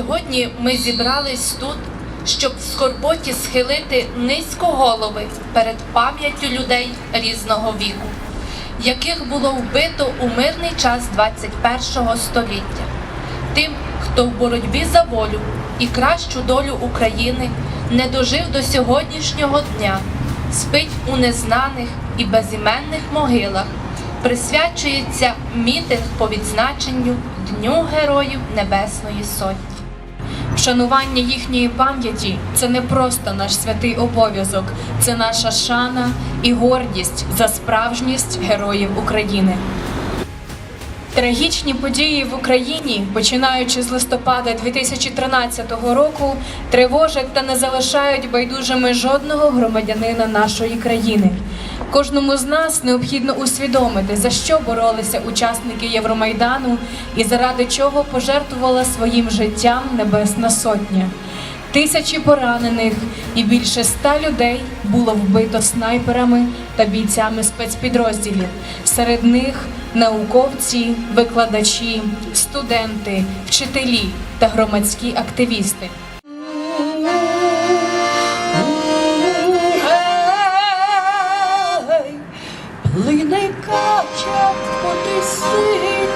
Сьогодні ми зібрались тут, щоб в скорботі схилити низько голови перед пам'яттю людей різного віку, яких було вбито у мирний час 21-го століття. Тим, хто в боротьбі за волю і кращу долю України не дожив до сьогоднішнього дня, спить у незнаних і безіменних могилах, присвячується мітинг по відзначенню Дню Героїв Небесної Сотні. Вшанування їхньої пам'яті це не просто наш святий обов'язок, це наша шана і гордість за справжність героїв України. Трагічні події в Україні, починаючи з листопада 2013 року, тривожать та не залишають байдужими жодного громадянина нашої країни. Кожному з нас необхідно усвідомити, за що боролися учасники Євромайдану і заради чого пожертвувала своїм життям Небесна Сотня. Тисячі поранених і більше ста людей було вбито снайперами та бійцями спецпідрозділів. Серед них науковці, викладачі, студенти, вчителі та громадські активісти. Плине кача по тисині,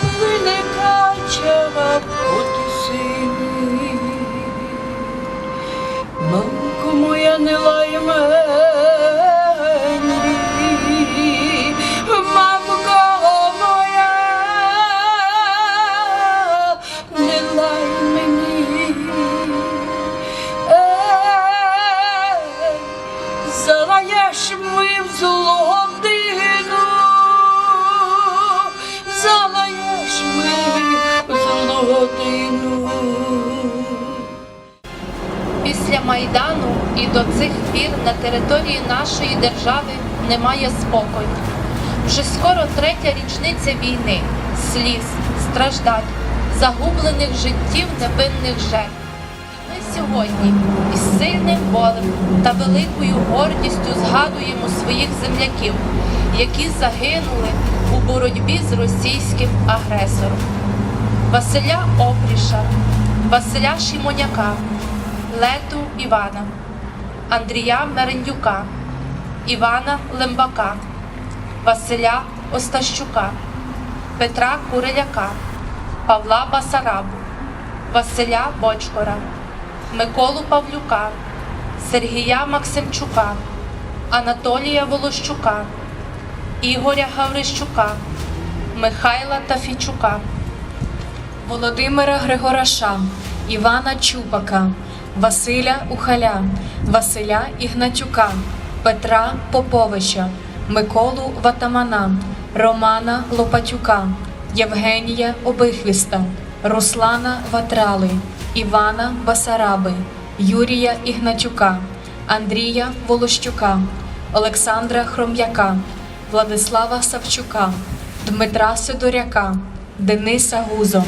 плине кача по тисині. Мамко моя не лай мені, Залаєш ми в злу годину, залаєш ми в. Після Майдану і до цих пір на території нашої держави немає спокою. Вже скоро третя річниця війни, сліз, страждань, загублених життів невинних жертв. Ми сьогодні сильним болем та великою гордістю згадуємо своїх земляків, які загинули у боротьбі з російським агресором. Василя Опріша, Василя Шимоняка, Лету Івана, Андрія Мерендюка, Івана Лембака, Василя Остащука, Петра Куриляка, Павла Басарабу, Василя Бочкора, Миколу Павлюка, Сергія Максимчука, Анатолія Волощука, Ігоря Гаврищука, Михайла Тафійчука. Володимира Григораша, Івана Чупака, Василя Ухаля, Василя Ігнатюка, Петра Поповича, Миколу Ватамана, Романа Лопатюка, Євгенія Обихвіста, Руслана Ватрали, Івана Басараби, Юрія Ігнатюка, Андрія Волощука, Олександра Хром'яка, Владислава Савчука, Дмитра Сидоряка, Дениса Гузо.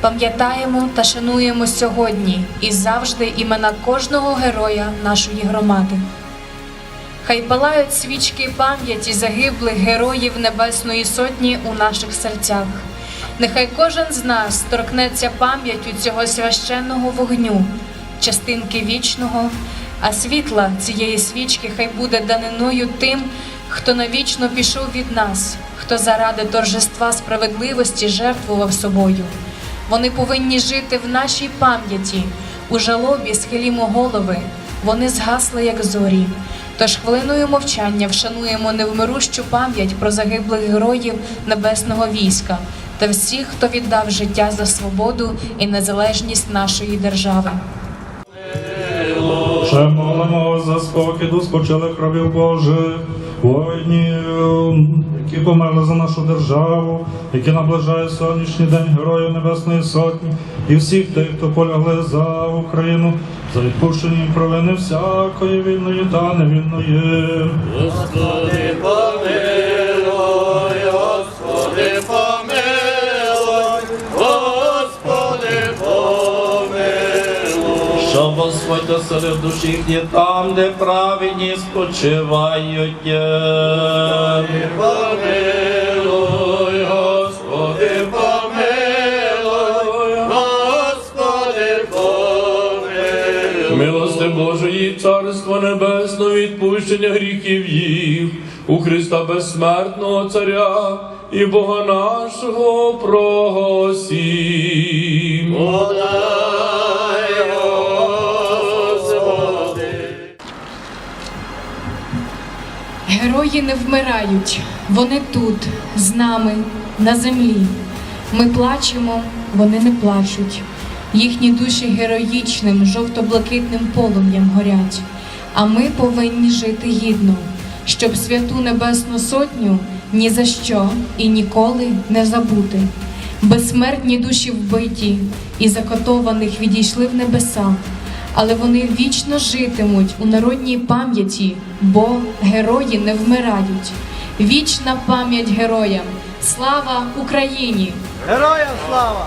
Пам'ятаємо та шануємо сьогодні і завжди імена кожного героя нашої громади. Хай палають свічки пам'яті загиблих героїв Небесної Сотні у наших серцях. Нехай кожен з нас торкнеться пам'яттю цього священного вогню, частинки вічного, а світла цієї свічки хай буде даниною тим, хто навічно пішов від нас, хто заради торжества справедливості жертвував собою. Вони повинні жити в нашій пам'яті. У жалобі схилімо голови, вони згасли, як зорі. Тож хвилиною мовчання вшануємо невмирущу пам'ять про загиблих героїв небесного війська та всіх, хто віддав життя за свободу і незалежність нашої держави. Ще молимо за спокій до спочилих рабів Божих, воїнів, які померли за нашу державу, які наближають сьогоднішній день Героїв Небесної Сотні, і всіх тих, хто полягли за Україну, за відпущення провини всякої вільної та невільної. Господи, помилуй, щоб Господь оселив душі їхні там, де праведні спочивають. Помилуй, Господи, помилуй, Господи, помилуй. Милости Божої, царство небесне, відпущення гріхів їх у Христа безсмертного Царя. І Бога нашого просім. Герої не вмирають, вони тут, з нами, на землі. Ми плачемо, вони не плачуть. Їхні душі героїчним, жовто-блакитним полум'ям горять. А ми повинні жити гідно, щоб святу Небесну Сотню ні за що і ніколи не забути. Безсмертні душі вбиті і закотованих відійшли в небеса, але вони вічно житимуть у народній пам'яті, бо герої не вмирають. Вічна пам'ять героям! Слава Україні! Героям слава!